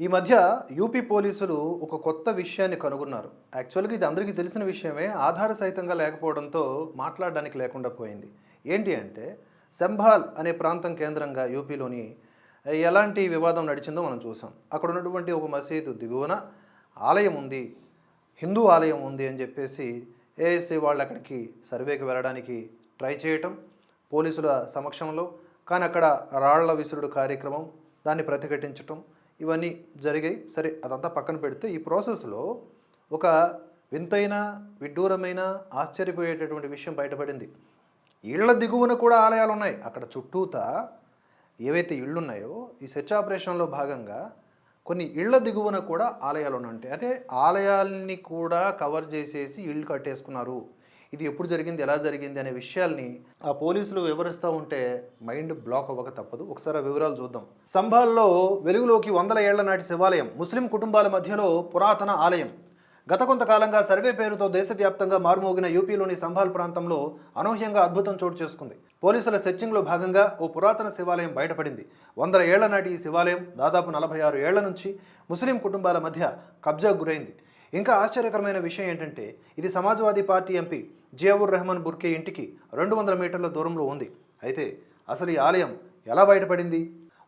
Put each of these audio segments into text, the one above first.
ఈ మధ్య యూపీ పోలీసులు ఒక కొత్త విషయాన్ని కనుగొన్నారు. యాక్చువల్గా ఇది అందరికీ తెలిసిన విషయమే. ఆధార సహితంగా లేకపోవడంతో మాట్లాడడానికి లేకుండా పోయింది. ఏంటి అంటే సంభాల్ అనే ప్రాంతం కేంద్రంగా యూపీలోని ఎలాంటి వివాదం నడిచిందో మనం చూసాం. అక్కడ ఉన్నటువంటి ఒక మసీదు దిగువన ఆలయం ఉంది. హిందూ ఆలయం ఉంది అని చెప్పేసి ఏఎస్ఐ వాళ్ళు అక్కడికి సర్వేకి వెళ్ళడానికి ట్రై చేయటం పోలీసుల సమక్షంలో కానీ అక్కడ రాళ్ళ విసురుడు కార్యక్రమం దాన్ని ప్రతిఘటించటం ఇవన్నీ జరిగాయి. సరే అదంతా పక్కన పెడితే ఈ ప్రాసెస్లో ఒక వింతైన విడ్డూరమైన ఆశ్చర్యపోయేటటువంటి విషయం బయటపడింది. ఇళ్ళ దిగువన కూడా ఆలయాలు ఉన్నాయి అక్కడ చుట్టూతా ఏవైతే ఇళ్ళు ఉన్నాయో ఈ సెర్చ్ ఆపరేషన్లో భాగంగా కొన్ని ఇళ్ళ దిగువన కూడా ఆలయాలు ఉన్నాయి అంటే ఆలయాల్ని కూడా కవర్ చేసేసి ఇళ్ళు కట్టేసుకున్నారు. ఇది ఎప్పుడు జరిగింది ఎలా జరిగింది అనే విషయాల్ని ఆ పోలీసులు వివరిస్తూ ఉంటే మైండ్ బ్లాక్ అవ్వక తప్పదు. ఒకసారి ఆ వివరాలు చూద్దాం. సంభాల్లో వెలుగులోకి వందల ఏళ్ళ నాటి శివాలయం ముస్లిం కుటుంబాల మధ్యలో పురాతన ఆలయం. గత కొంతకాలంగా సర్వే పేరుతో దేశవ్యాప్తంగా మారుమోగిన యూపీలోని సంభాల్ ప్రాంతంలో అనూహ్యంగా అద్భుతం చోటు చేసుకుంది. పోలీసుల సెర్చింగ్లో భాగంగా ఓ పురాతన శివాలయం బయటపడింది. వందల ఏళ్ళ నాటి ఈ శివాలయం దాదాపు నలభై ఆరు ఏళ్ళ నుంచి ముస్లిం కుటుంబాల మధ్య కబ్జా గురైంది. ఇంకా ఆశ్చర్యకరమైన విషయం ఏంటంటే ఇది Samajwadi party MP Ziaur Rahman Burke ఇంటికి రెండు వందల మీటర్ల దూరంలో ఉంది. అయితే అసలు ఈ ఆలయం ఎలా బయటపడింది?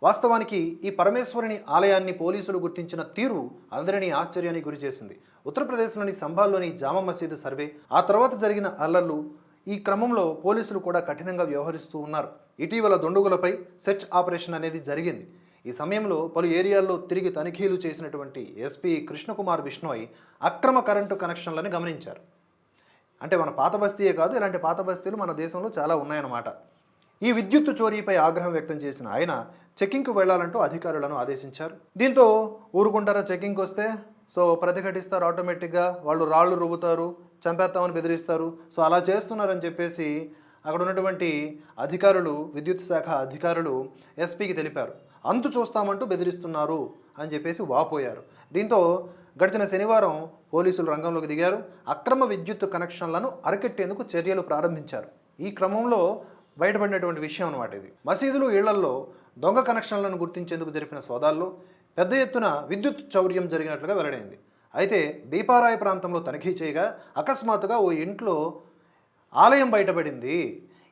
వాస్తవానికి ఈ పరమేశ్వరుని ఆలయాన్ని పోలీసులు గుర్తించిన తీరు అందరినీ ఆశ్చర్యానికి గురిచేసింది ఉత్తరప్రదేశ్లోని సంభాల్లోని జామా మసీదు సర్వే ఆ తర్వాత జరిగిన అల్లర్లు ఈ క్రమంలో పోలీసులు కూడా కఠినంగా వ్యవహరిస్తూ ఉన్నారు. ఇటీవల దొండుగులపై సెర్చ్ ఆపరేషన్ అనేది జరిగింది. ఈ సమయంలో పలు ఏరియాల్లో తిరిగి తనిఖీలు చేసినటువంటి ఎస్పీ కృష్ణకుమార్ బిష్ణోయ్ అక్రమ కరెంటు కనెక్షన్లను గమనించారు. అంటే మన పాత బస్తీయే కాదు ఇలాంటి పాత బస్తీలు మన దేశంలో చాలా ఉన్నాయన్నమాట. ఈ విద్యుత్ చోరీపై ఆగ్రహం వ్యక్తం చేసిన ఆయన చెకింగ్కు వెళ్ళాలంటూ అధికారులను ఆదేశించారు. దీంతో ఊరుకుంటారా చెకింగ్కి వస్తే? సో ప్రతిఘటిస్తారు ఆటోమేటిక్గా వాళ్ళు రాళ్ళు రువ్వుతారు చంపేస్తామని బెదిరిస్తారు. సో అలా చేస్తున్నారని చెప్పేసి అక్కడ ఉన్నటువంటి అధికారులు విద్యుత్ శాఖ అధికారులు ఎస్పీకి తెలిపారు. అంతు చూస్తామంటూ బెదిరిస్తున్నారు అని చెప్పేసి వాపోయారు. దీంతో గడిచిన శనివారం పోలీసులు రంగంలోకి దిగారు. అక్రమ విద్యుత్ కనెక్షన్లను అరికెట్టేందుకు చర్యలు ప్రారంభించారు. ఈ క్రమంలో బయటపడినటువంటి విషయం అనమాట ఇది. మసీదులు ఇళ్ళల్లో దొంగ కనెక్షన్లను గుర్తించేందుకు జరిపిన సోదాల్లో పెద్ద ఎత్తున విద్యుత్ చౌర్యం జరిగినట్లుగా వెల్లడైంది. అయితే దీపారాయ ప్రాంతంలో తనిఖీ చేయగా అకస్మాత్తుగా ఓ ఇంట్లో ఆలయం బయటపడింది.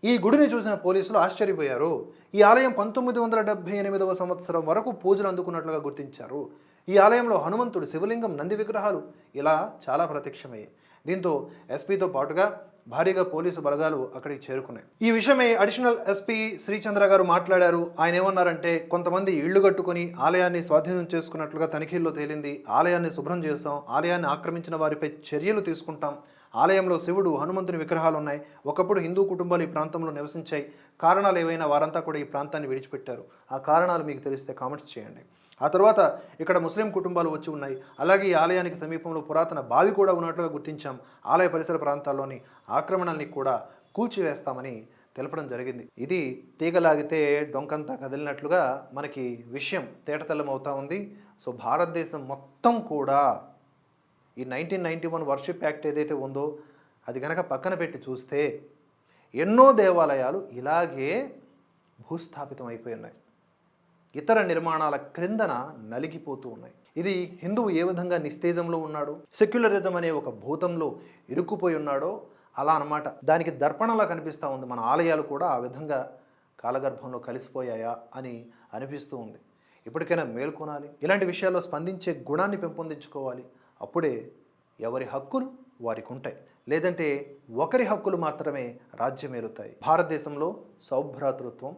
ఈ గుడిని చూసిన పోలీసులు ఆశ్చర్యపోయారు. ఈ ఆలయం పంతొమ్మిది వందల డెబ్బై ఎనిమిదవ సంవత్సరం వరకు పూజలు అందుకున్నట్లుగా గుర్తించారు. ఈ ఆలయంలో హనుమంతుడు శివలింగం నంది విగ్రహాలు ఇలా చాలా ప్రత్యక్షమయ్యాయి. దీంతో ఎస్పీతో పాటుగా భారీగా పోలీసు బలగాలు అక్కడికి చేరుకున్నాయి. ఈ విషయమై అడిషనల్ ఎస్పీ శ్రీచంద్ర గారు మాట్లాడారు. ఆయన ఏమన్నారంటే కొంతమంది ఇళ్ళు కట్టుకొని ఆలయాన్ని స్వాధీనం చేసుకున్నట్లుగా తనిఖీల్లో తేలింది. ఆలయాన్ని శుభ్రం చేస్తాం ఆలయాన్ని ఆక్రమించిన వారిపై చర్యలు తీసుకుంటాం. ఆలయంలో శివుడు హనుమంతుని విగ్రహాలు ఉన్నాయి ఒకప్పుడు హిందూ కుటుంబాలు ఈ ప్రాంతంలో నివసించాయి. కారణాలు ఏవైనా వారంతా కూడా ఈ ప్రాంతాన్ని విడిచిపెట్టారు. ఆ కారణాలు మీకు తెలిస్తే కామెంట్స్ చేయండి. ఆ తర్వాత ఇక్కడ ముస్లిం కుటుంబాలు వచ్చి ఉన్నాయి. అలాగే ఈ ఆలయానికి సమీపంలో పురాతన బావి కూడా ఉన్నట్లుగా గుర్తించాం. ఆలయ పరిసర ప్రాంతాల్లోని ఆక్రమణల్ని కూడా కూల్చివేస్తామని తెలపడం జరిగింది. ఇది తీగలాగితే డొంకంతా కదిలినట్లుగా మనకి విషయం తేటతెల్లం అవుతా ఉంది. సో భారతదేశం మొత్తం కూడా ఈ nineteen ninety one worship act ఏదైతే ఉందో అది కనుక పక్కన పెట్టి చూస్తే ఎన్నో దేవాలయాలు ఇలాగే భూస్థాపితం అయిపోయి ఉన్నాయి. ఇతర నిర్మాణాల క్రిందన నలిగిపోతూ ఉన్నాయి. ఇది హిందువు ఏ విధంగా నిస్తేజంలో ఉన్నాడు? సెక్యులరిజం అనే ఒక భూతంలో ఇరుక్కుపోయి ఉన్నాడో? అలా అన్నమాట. దానికి దర్పణలా కనిపిస్తూ ఉంది. మన ఆలయాలు కూడా ఆ విధంగా కాలగర్భంలో కలిసిపోయాయా అని అనిపిస్తూ ఉంది. ఇప్పటికైనా మేల్కొనాలి. ఇలాంటి విషయాల్లో స్పందించే గుణాన్ని పెంపొందించుకోవాలి. అప్పుడే ఎవరి హక్కులు వారికి ఉంటాయి లేదంటే ఒకరి హక్కులు మాత్రమే రాజ్యమేలుతాయి భారతదేశంలో సౌభ్రాతృత్వం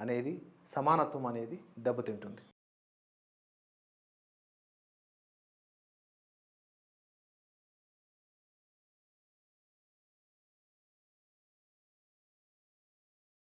అనేది సమానత్వం అనేది దెబ్బతింటుంది.